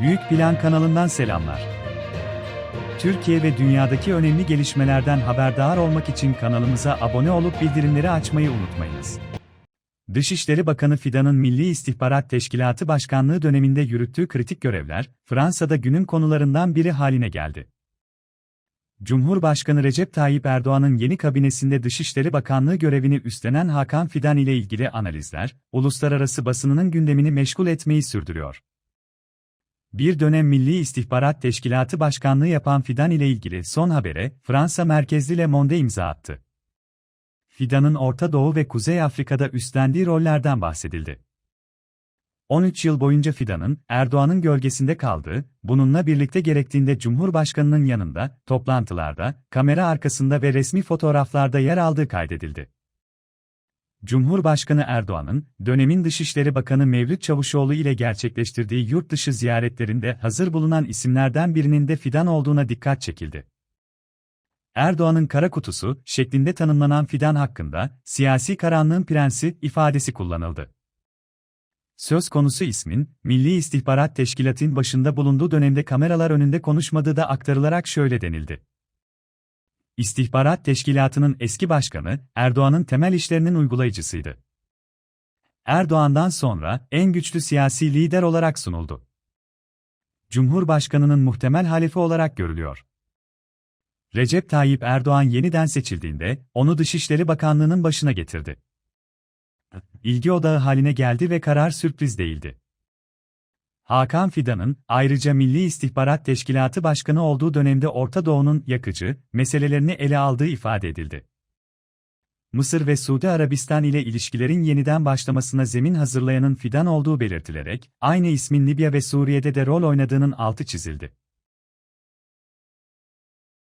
Büyük Plan kanalından selamlar. Türkiye ve dünyadaki önemli gelişmelerden haberdar olmak için kanalımıza abone olup bildirimleri açmayı unutmayınız. Dışişleri Bakanı Fidan'ın Milli İstihbarat Teşkilatı Başkanlığı döneminde yürüttüğü kritik görevler, Fransa'da günün konularından biri haline geldi. Cumhurbaşkanı Recep Tayyip Erdoğan'ın yeni kabinesinde Dışişleri Bakanlığı görevini üstlenen Hakan Fidan ile ilgili analizler, uluslararası basınının gündemini meşgul etmeyi sürdürüyor. Bir dönem Milli İstihbarat Teşkilatı Başkanlığı yapan Fidan ile ilgili son habere, Fransa merkezli Le Monde imza attı. Fidan'ın Orta Doğu ve Kuzey Afrika'da üstlendiği rollerden bahsedildi. 13 yıl boyunca Fidan'ın, Erdoğan'ın gölgesinde kaldığı, bununla birlikte gerektiğinde Cumhurbaşkanı'nın yanında, toplantılarda, kamera arkasında ve resmi fotoğraflarda yer aldığı kaydedildi. Cumhurbaşkanı Erdoğan'ın, dönemin Dışişleri Bakanı Mevlüt Çavuşoğlu ile gerçekleştirdiği yurt dışı ziyaretlerinde hazır bulunan isimlerden birinin de Fidan olduğuna dikkat çekildi. Erdoğan'ın kara kutusu şeklinde tanımlanan Fidan hakkında, siyasi karanlığın prensi ifadesi kullanıldı. Söz konusu ismin, Milli İstihbarat Teşkilatı'nın başında bulunduğu dönemde kameralar önünde konuşmadığı da aktarılarak şöyle denildi. İstihbarat Teşkilatı'nın eski başkanı, Erdoğan'ın temel işlerinin uygulayıcısıydı. Erdoğan'dan sonra en güçlü siyasi lider olarak sunuldu. Cumhurbaşkanının muhtemel halefi olarak görülüyor. Recep Tayyip Erdoğan yeniden seçildiğinde, onu Dışişleri Bakanlığı'nın başına getirdi. İlgi odağı haline geldi ve karar sürpriz değildi. Hakan Fidan'ın, ayrıca Milli İstihbarat Teşkilatı Başkanı olduğu dönemde Orta Doğu'nun yakıcı meselelerini ele aldığı ifade edildi. Mısır ve Suudi Arabistan ile ilişkilerin yeniden başlamasına zemin hazırlayanın Fidan olduğu belirtilerek, aynı ismin Libya ve Suriye'de de rol oynadığının altı çizildi.